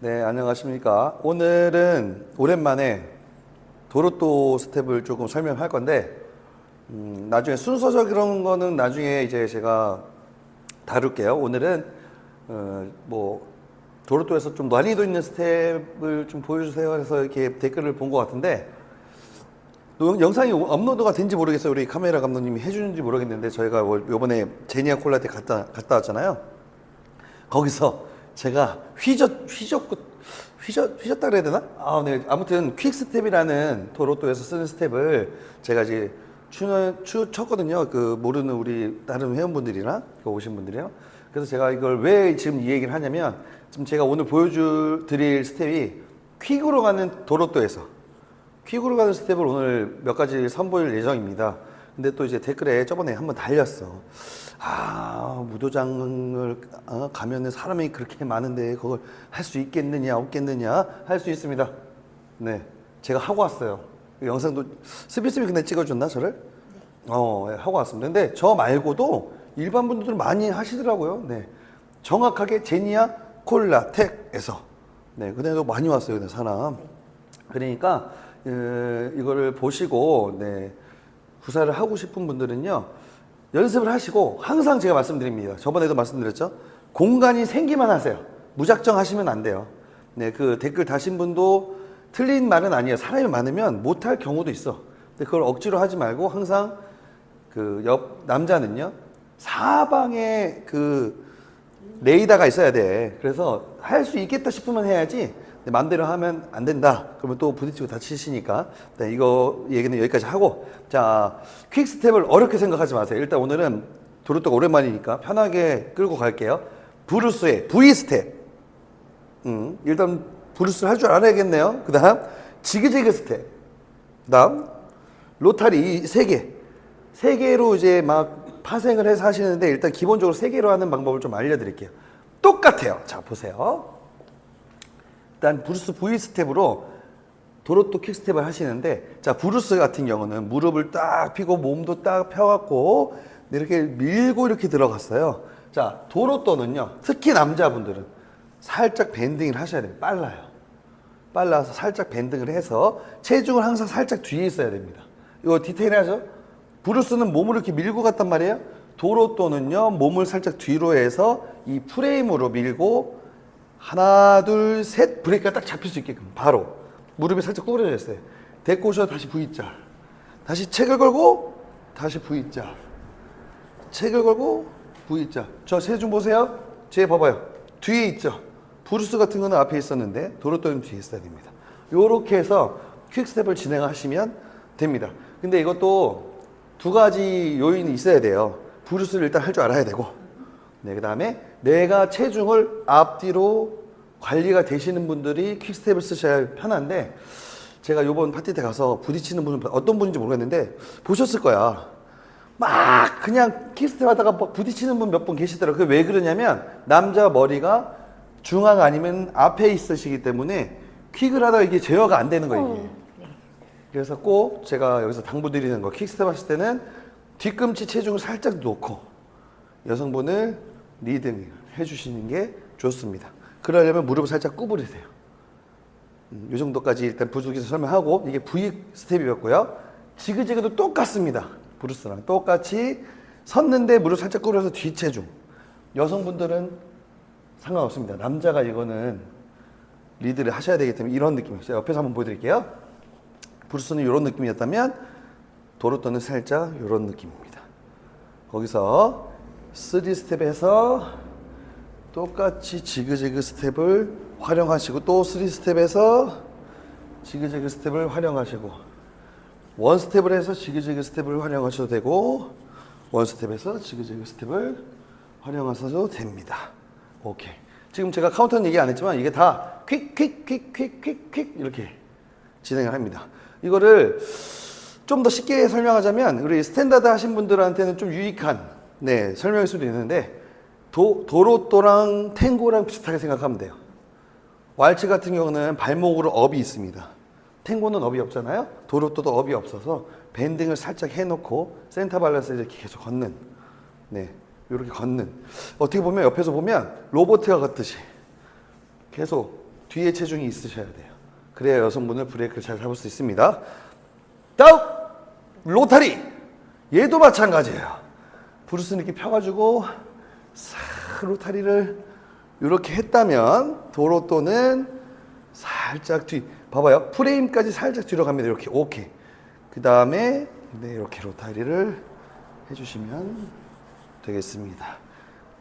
네, 안녕하십니까. 오늘은 오랜만에 도로또 스텝을 조금 설명할 건데, 음, 나중에 순서적 그런 거는 나중에 이제 제가 다룰게요. 오늘은, 어, 뭐, 도로또에서 좀 난이도 있는 스텝을 좀 보여주세요 해서 이렇게 댓글을 본 것 같은데, 또 영상이 업로드가 된지 모르겠어요. 우리 카메라 감독님이 해주는지 모르겠는데, 저희가 뭐 요번에 제니아 콜라테 갔다, 갔다 왔잖아요. 거기서 제가 휘젓 휘젓고 휘젓 휘젓다 그래야 되나? 아, 네. 아무튼 퀵 스텝이라는 도로또에서 쓰는 스텝을 제가 이제 추, 추 쳤거든요. 그 모르는 우리 다른 회원분들이랑 그 오신 분들이요. 그래서 제가 이걸 왜 지금 이 얘기를 하냐면 지금 제가 오늘 보여줄 드릴 스텝이 퀵으로 가는 도로또에서 퀵으로 가는 스텝을 오늘 몇 가지 선보일 예정입니다. 근데 또 이제 댓글에 저번에 한번 달렸어. 아, 무도장을 어, 가면은 사람이 그렇게 많은데 그걸 할 수 있겠느냐, 없겠느냐 할 수 있습니다. 네. 제가 하고 왔어요. 그 영상도 스비스비 근데 찍어줬나 저를? 어, 예, 하고 왔습니다. 근데 저 말고도 일반 분들 많이 하시더라고요. 네. 정확하게 제니아 콜라텍에서. 네. 근데도 많이 왔어요. 근데 사람. 그러니까 어, 이거를 보시고 네, 구사를 하고 싶은 분들은요 연습을 하시고 항상 제가 말씀드립니다. 저번에도 말씀드렸죠. 공간이 생기만 하세요. 무작정 하시면 안 돼요. 네, 그 댓글 다신 분도 틀린 말은 아니에요. 사람이 많으면 못할 경우도 있어. 근데 그걸 억지로 하지 말고 항상 그 옆 남자는요 사방에 그 레이더가 있어야 돼. 그래서 할 수 있겠다 싶으면 해야지. 근데 맘대로 하면 안 된다. 그러면 또 부딪히고 다치시니까. 네, 이거 얘기는 여기까지 하고. 자, 퀵 스텝을 어렵게 생각하지 마세요. 일단 오늘은 도로또가 오랜만이니까 편하게 끌고 갈게요. 브루스의 V 스텝. 음, 일단 브루스를 할 줄 알아야겠네요. 그 다음, 지그재그 스텝. 그 다음, 로타리 이세 개. 세 개로 이제 막 파생을 해서 하시는데 일단 기본적으로 세 개로 하는 방법을 좀 알려드릴게요. 똑같아요. 자, 보세요. 일단 브루스 V 스텝으로 도로또 킥 스텝을 하시는데 자 브루스 같은 경우는 무릎을 딱 펴고 몸도 딱 펴갖고 이렇게 밀고 이렇게 들어갔어요. 자 도로또는요 특히 남자분들은 살짝 밴딩을 하셔야 돼요. 빨라요. 빨라서 살짝 밴딩을 해서 체중을 항상 살짝 뒤에 있어야 됩니다. 이거 디테일하죠? 브루스는 몸을 이렇게 밀고 갔단 말이에요. 도로또는요 몸을 살짝 뒤로 해서 이 프레임으로 밀고 하나 둘 셋 브레이크가 딱 잡힐 수 있게끔 바로 무릎이 살짝 구부러져 있어요. 데리고 오셔서 다시 V자. 다시 책을 걸고 다시 V자. 책을 걸고 V자. 저 체중 보세요. 제 봐봐요. 뒤에 있죠. 브루스 같은 거는 앞에 있었는데 도로또는 뒤에 있어야 됩니다. 요렇게 해서 퀵스텝을 진행하시면 됩니다. 근데 이것도 두 가지 요인이 있어야 돼요. 브루스를 일단 할 줄 알아야 되고 네, 그 다음에 내가 체중을 앞뒤로 관리가 되시는 분들이 퀵스텝을 쓰셔야 편한데 제가 요번 파티 때 가서 부딪히는 분은 어떤 분인지 모르겠는데 보셨을 거야. 막 그냥 킥스텝 하다가 막 부딪히는 분 몇 분 계시더라고요. 그게 왜 그러냐면 남자 머리가 중앙 아니면 앞에 있으시기 때문에 퀵을 하다가 이게 제어가 안 되는 거예요. 이게. 그래서 꼭 제가 여기서 당부드리는 거 킥스텝 하실 때는 뒤꿈치 체중을 살짝 놓고 여성분을 리딩 해주시는 게 좋습니다. 그러려면 무릎을 살짝 구부리세요. 음, 이 정도까지 일단 부족해서 설명하고 이게 V 스텝이었고요. 지그재그도 똑같습니다. 브루스랑 똑같이 섰는데 무릎 살짝 구부려서 뒤체중. 여성분들은 상관없습니다. 남자가 이거는 리드를 하셔야 되기 때문에 이런. 제가 옆에서 한번 보여드릴게요. 브루스는 이런 느낌이었다면 도로또는 살짝 이런 느낌입니다. 거기서 3 스텝에서 똑같이 지그재그 스텝을 활용하시고 또 3 스텝에서 지그재그 스텝을 활용하시고 원 스텝을 해서 지그재그 스텝을 활용하셔도 되고 원 스텝에서 지그재그 스텝을 활용하셔도 됩니다. 오케이. 지금 제가 카운터는 얘기 안 했지만 이게 다 퀵, 퀵, 퀵, 퀵, 퀵, 퀵 이렇게 진행을 합니다. 이거를 좀 더 쉽게 설명하자면 우리 스탠다드 하신 분들한테는 좀 유익한 네, 설명일 수도 있는데 도, 도로또랑 탱고랑 비슷하게 생각하면 돼요. 왈츠 같은 경우는 발목으로 업이 있습니다. 탱고는 업이 없잖아요. 도로또도 업이 없어서 밴딩을 살짝 해놓고 센터 밸런스 이렇게 계속 걷는 네, 이렇게 걷는 어떻게 보면 옆에서 보면 로보트가 걷듯이 계속 뒤에 체중이 있으셔야 돼요. 그래야 여성분을 브레이크를 잘 잡을 수 있습니다. 다음 로타리 얘도 마찬가지예요. 브루스는 이렇게 펴가지고 싹 로타리를 이렇게 했다면 도로또는 살짝 뒤 봐봐요. 프레임까지 살짝 뒤로 갑니다. 이렇게 오케이. 그 다음에 네 이렇게 로타리를 해주시면 되겠습니다.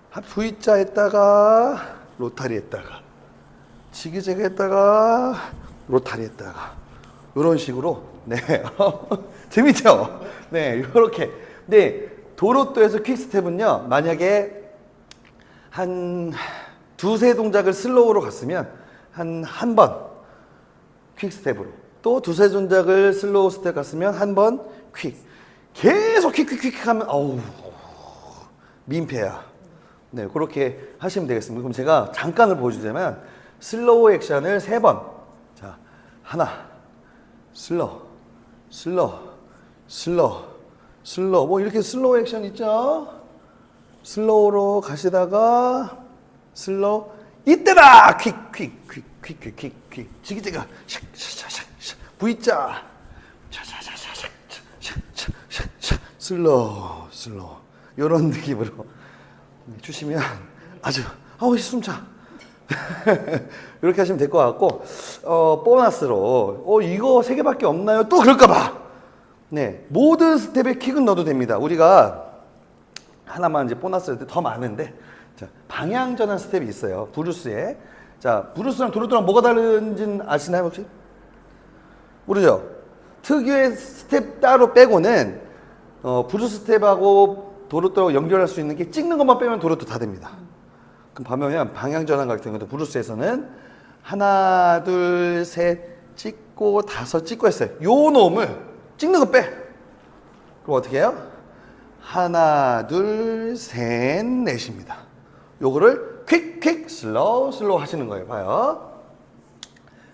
한 V자 했다가 로타리 했다가 지그재그 했다가 로타리 했다가 이런 식으로 네. 재밌죠? 네 이렇게. 네 도로또에서 퀵스텝은요 만약에 한 두세 동작을 슬로우로 갔으면 한 한 번 퀵스텝으로 또 두세 동작을 슬로우 스텝 갔으면 한 번 퀵. 계속 퀵퀵퀵 하면 어우 민폐야. 네 그렇게 하시면 되겠습니다. 그럼 제가 잠깐을 보여주자면 슬로우 액션을 세 번 자 하나. 슬로우 슬로우 슬로우 슬로우. 뭐 이렇게 슬로우 액션 있죠? 슬로우로 가시다가 슬로우. 이때다! 퀵 퀵 퀵 퀵 퀵 퀵퀵. 지기지가 샥샥샥샥 V자. 슬로우 슬로우. 이런 느낌으로. 주시면 아주 아우 숨차 이렇게 하시면 될 것 같고 어 보너스로. 어 이거 세 개밖에 없나요? 또 그럴까 봐 네 모든 스텝에 킥은 넣어도 됩니다 우리가 하나만 이제 보너스 더 많은데 자, 방향 전환 스텝이 있어요. 브루스에. 자, 브루스랑 도로도랑 뭐가 다른지는 아시나요, 혹시? 모르죠? 특유의 스텝 따로 빼고는 어, 브루스 스텝하고 도로또 연결할 수 있는 게 찍는 것만 빼면 도로또 다 됩니다. 그럼 보면 방향 전환 같은 경우도 브루스에서는 하나, 둘, 셋 찍고 다섯 찍고 했어요. 요 놈을 찍는 거 빼. 그럼 어떻게 해요? 하나, 둘, 셋, 넷입니다. 요거를 퀵, 퀵, 슬로우, 슬로우 하시는 거예요. 봐요.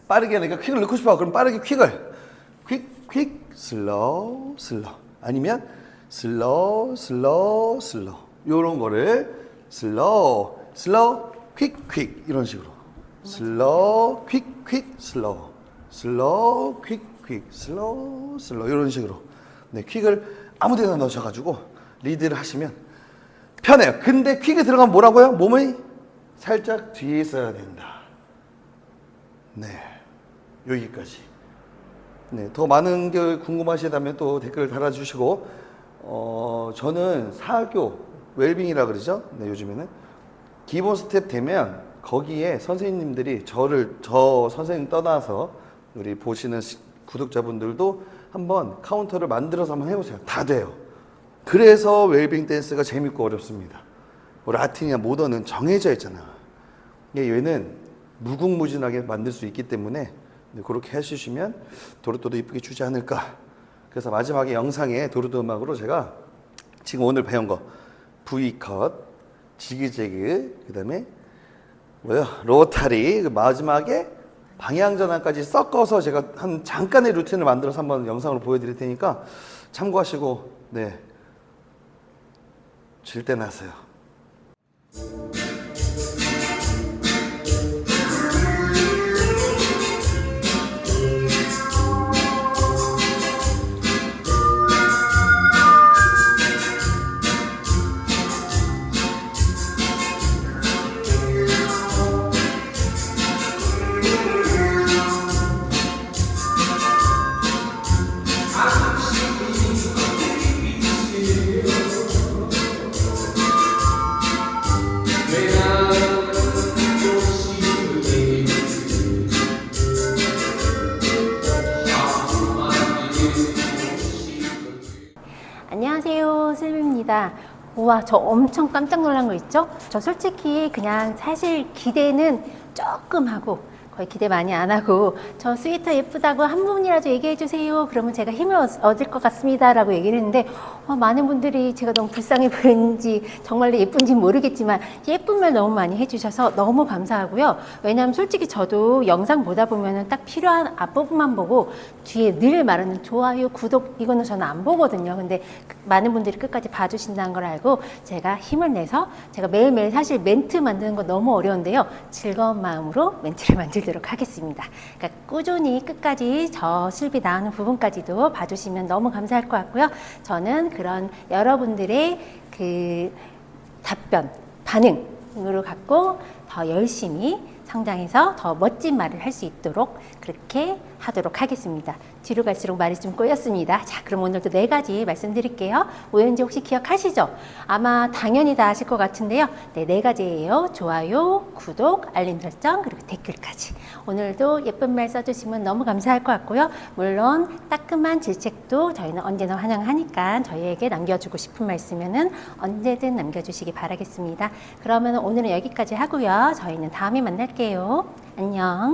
빠르게 하니까 퀵을 넣고 싶어. 그럼 빠르게 퀵을. 퀵, 퀵, 슬로우, 슬로우. 아니면 슬로우, 슬로우, 슬로우. 요런 거를 슬로우, 슬로우, 퀵, 퀵. 이런 식으로. 슬로우, 퀵, 퀵, 슬로우. 슬로우, 퀵, 퀵, 슬로우, 슬로우. 이런 식으로. 네, 퀵을 아무 데나 넣으셔가지고 리드를 하시면 편해요. 근데 퀵에 들어가면 뭐라고요? 몸이 살짝 뒤에 있어야 된다. 네. 여기까지. 네. 더 많은 게 궁금하시다면 또 댓글 달아주시고, 어, 저는 사교, 웰빙이라 그러죠? 네, 요즘에는. 기본 스텝 되면 거기에 선생님들이 저를, 저 선생님 떠나서 우리 보시는 시- 구독자분들도 한번 카운터를 만들어서 한번 해보세요. 다 돼요. 그래서 웰빙 댄스가 재밌고 어렵습니다. 뭐 라틴이나 모던은 정해져 있잖아. 근데 얘는 무궁무진하게 만들 수 있기 때문에 네, 그렇게 해주시면 도로도도 이쁘게 주지 않을까. 그래서 마지막에 영상에 도로도 음악으로 제가 지금 오늘 배운 거 V컷, 지그재그, 그다음에 뭐요? 로타리 그 마지막에 방향 전환까지 섞어서 제가 한 잠깐의 루틴을 만들어서 한번 영상으로 보여드릴 테니까 참고하시고 네 질 때 나세요. 우와, 저 엄청 깜짝 놀란 거 있죠? 저 솔직히 그냥 사실 기대는 조금 하고 거의 기대 많이 안 하고 저 스웨터 예쁘다고 한 분이라도 얘기해 주세요. 그러면 제가 힘을 얻- 얻을 것 같습니다라고 얘기를 했는데 어, 많은 분들이 제가 너무 불쌍해 보이는지 정말로 예쁜지 모르겠지만 예쁜 말 너무 많이 해주셔서 너무 감사하고요. 왜냐하면 솔직히 저도 영상 보다 보면은 딱 필요한 앞부분만 보고 뒤에 늘 말하는 좋아요, 구독 이거는 저는 안 보거든요. 근데 그- 많은 분들이 끝까지 봐주신다는 걸 알고 제가 힘을 내서 제가 매일매일 사실 멘트 만드는 거 너무 어려운데요. 즐거운 마음으로 멘트를 만들도록 올리도록 하겠습니다. 그러니까 꾸준히 끝까지 저 슬비 나오는 부분까지도 봐주시면 너무 감사할 것 같고요. 저는 그런 여러분들의 그 답변, 반응으로 갖고 더 열심히 성장해서 더 멋진 말을 할 수 있도록 그렇게 하도록 하겠습니다. 뒤로 갈수록 말이 좀 꼬였습니다. 자, 그럼 오늘도 네 가지 말씀드릴게요. 뭐였는지 혹시 기억하시죠? 아마 당연히 다 아실 것 같은데요. 네, 네 가지예요. 좋아요, 구독, 알림 설정, 그리고 댓글까지. 오늘도 예쁜 말 써주시면 너무 감사할 것 같고요. 물론 따끔한 질책도 저희는 언제나 환영하니까 저희에게 남겨주고 싶은 말 있으면은 언제든 남겨주시기 바라겠습니다. 그러면 오늘은 여기까지 하고요. 저희는 다음에 만날게요. 안녕.